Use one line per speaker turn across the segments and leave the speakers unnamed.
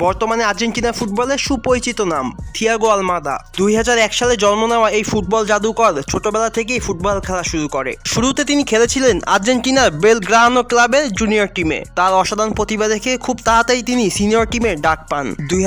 বর্তমানে আর্জেন্টিনা ফুটবলের সুপরিচিত নাম, থিয়াগো আলমাদা। দুই হাজার এক সালে জন্ম নেওয়া এই ফুটবল জাদুকর ছোটবেলা থেকেই ফুটবল খেলা শুরু করে। শুরুতে তিনি খেলেছিলেন আর্জেন্টিনার বেলগ্রানো ক্লাবের জুনিয়র টিমে। তার অসাধারণ প্রতিভা দেখে খুব তাড়াতাড়ি তিনি সিনিয়র টিমে ডাক পান। দুই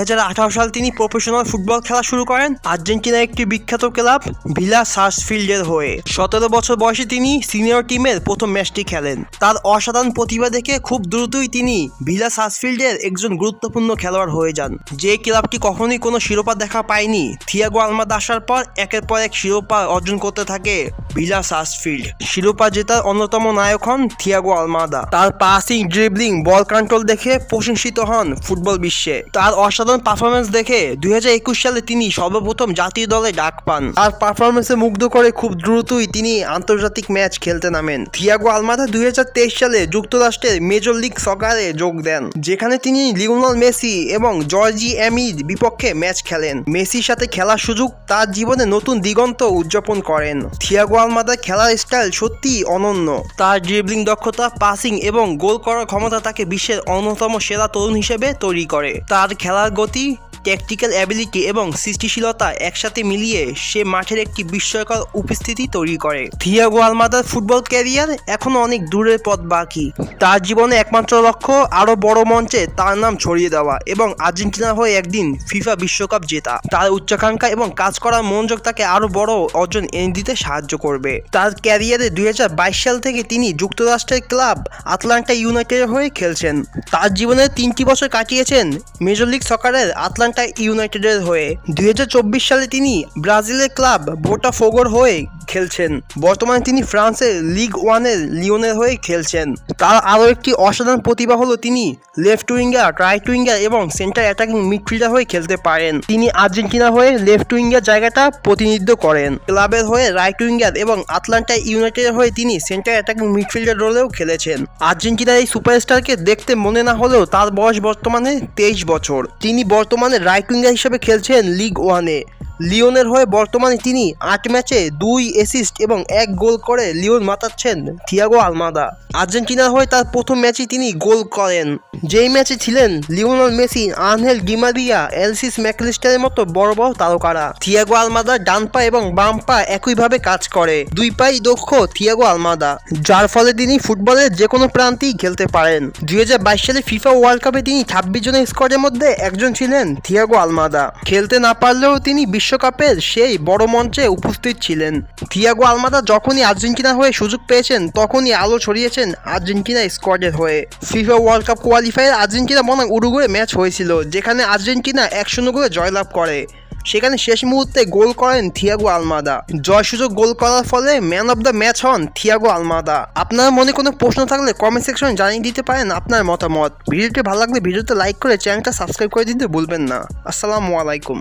সাল তিনি প্রফেশনাল ফুটবল খেলা শুরু করেন আর্জেন্টিনার একটি বিখ্যাত ক্লাব, ভিলা সার্সফিল্ডের হয়ে। সতেরো বছর বয়সে তিনি সিনিয়র টিমের প্রথম ম্যাচটি খেলেন। তার অসাধারণ প্রতিভা দেখে খুব দ্রুতই তিনি ভিলা সার্সফিল্ডের একজন গুরুত্বপূর্ণ খেলোয়াড় হয়ে যান। যে ক্লাবটি কখনোই কোনো শিরোপা দেখা পায়নি, থিয়াগো আলমাদা আসার পর একের পর এক শিরোপা অর্জন করতে থাকে ভিলা সার্সফিল্ড শিরোপা জেতার অন্যতম নায়ক হন থিয়াগো আলমাদা। তার পাসিং ড্রিবলিং বল কন্ট্রোল দেখে প্রশংসিত হন ফুটবল বিশ্বে। তার অসাধারণ পারফরমেন্স দেখে দুই হাজার একুশ সালে তিনি সর্বপ্রথম জাতীয় দলে ডাক পান। তার পারফরমেন্সে মুগ্ধ করে খুব দ্রুতই তিনি আন্তর্জাতিক ম্যাচ খেলতে নামেন। থিয়াগো আলমাদা দুই হাজার তেইশ সালে যুক্তরাষ্ট্রের মেজর লিগ সকারে যোগ দেন, যেখানে তিনি লিওনাল মেসি এবং জর্জি এমির বিপক্ষে ম্যাচ খেলেন। মেসির সাথে খেলার সুযোগ তার জীবনে নতুন দিগন্ত উদযাপন করেন। থিয়াগো আলমাদার খেলার স্টাইল সত্যি অনন্য। তার ড্রিবলিং দক্ষতা পাসিং এবং গোল করার ক্ষমতা তাকে বিশ্বের অন্যতম সেরা তরুণ হিসেবে তৈরি করে। তার খেলার গতি ট্যাকটিক্যাল অ্যাবিলিটি এবং সৃষ্টিশীলতা একসাথে মিলিয়ে সে মাঠের একটি বিস্ময়কর উপস্থিতি তৈরি করে। থিয়াগো আলমাদার ফুটবল ক্যারিয়ার এখনও অনেক দূরের পথ বাকি। তার জীবনে একমাত্র লক্ষ্য আরও বড় মঞ্চে তার নাম ছড়িয়ে দেওয়া এবং আর্জেন্টিনা হয়ে একদিন ফিফা বিশ্বকাপ জেতা। তার উচ্চাকাঙ্ক্ষা এবং কাজ করার মনোযোগ তাকে আরও বড় অর্জন এনে দিতে সাহায্য করবে। তার ক্যারিয়ারে দুই হাজার বাইশ সাল থেকে তিনি যুক্তরাষ্ট্রের ক্লাব আটলান্টা ইউনাইটেডের হয়ে খেলছেন। তার জীবনের তিনটি বছর কাটিয়েছেন মেজর লিগ সকারের আটলান্টা ইউনাইটেডের হয়ে। দুই হাজার চব্বিশ সালে তিনি ব্রাজিলের ক্লাব বোটাফোগোর হয়ে খেলছেন। বর্তমানে তিনি ফ্রান্সের লিগ ওয়ানের লিওনের হয়ে খেলছেন। তার আরও একটি অসাধারণ প্রতিভা হলো তিনি লেফট উইঙ্গার রাইট উইঙ্গার এবং সেন্টার অ্যাটাকিং মিডফিল্ডার হয়ে খেলতে পারেন। তিনি আর্জেন্টিনা হয়ে লেফট উইঙ্গার জায়গাটা প্রতিনিধিত্ব করেন। ক্লাবের হয়ে রাইট উইঙ্গার এবং আটলান্টা ইউনাইটেডের হয়ে তিনি সেন্টার অ্যাটাকিং মিডফিল্ডার রোলেও খেলেছেন। আর্জেন্টিনার এই সুপারস্টারকে দেখতে মনে না হলেও তার বয়স বর্তমানে তেইশ বছর। তিনি বর্তমানে রাইট উইঙ্গার হিসেবে খেলছেন লিগ ওয়ানে লিওনের হয়ে বর্তমানে তিনি আট ম্যাচে দুই অ্যাসিস্ট এবং এক গোল করে লিওন মাতাচ্ছেন থিয়াগো আলমাদা। আর্জেন্টিনার হয়ে তার প্রথম ম্যাচে তিনি গোল করেন। যেই ম্যাচে ছিলেন Lionel Messi, Angel Di Maria, Alexis ম্যাকলিস্টারের মতো বড় বড় তারকারা। থিয়াগো আলমাদা ডান পা এবং বাম পা একইভাবে কাজ করে। দুই পাই দক্ষ থিয়াগো আলমাদা, যার ফলে তিনি ফুটবলের যে কোনো প্রান্তেই খেলতে পারেন। দুই হাজার বাইশ সালে ফিফা ওয়ার্ল্ড কাপে তিনি ছাব্বিশ জনের স্কোয়াডের মধ্যে একজন ছিলেন থিয়াগো আলমাদা। খেলতে না পারলেও তিনি বিশ্বকাপের সেই বড় মঞ্চে উপস্থিত ছিলেন। থিয়াগো আলমাদা যখনই আর্জেন্টিনা হয়ে সুযোগ পেয়েছেন, তখনই আলো ছড়িয়েছেন আর্জেন্টিনা স্কোয়াডের হয়ে। FIFA World Cup qualifier Argentina বনাম উরুগুয়ে ম্যাচ হয়েছিল, যেখানে আর্জেন্টিনা এক শূন্য করে জয়লাভ করে। সেখানে শেষ মুহূর্তে গোল করেন থিয়াগো আলমাদা। জয় সুযোগ গোল করার ফলে ম্যান অফ দ্য ম্যাচ হন থিয়াগো আলমাদা। আপনার মনে কোনো প্রশ্ন থাকলে কমেন্ট সেকশনে জানিয়ে দিতে পারেন আপনার মতামত। ভিডিওটি ভালো লাগলে ভিডিওতে লাইক করে চ্যানেলটা সাবস্ক্রাইব করে দিতে ভুলবেন না। আসসালামু আলাইকুম।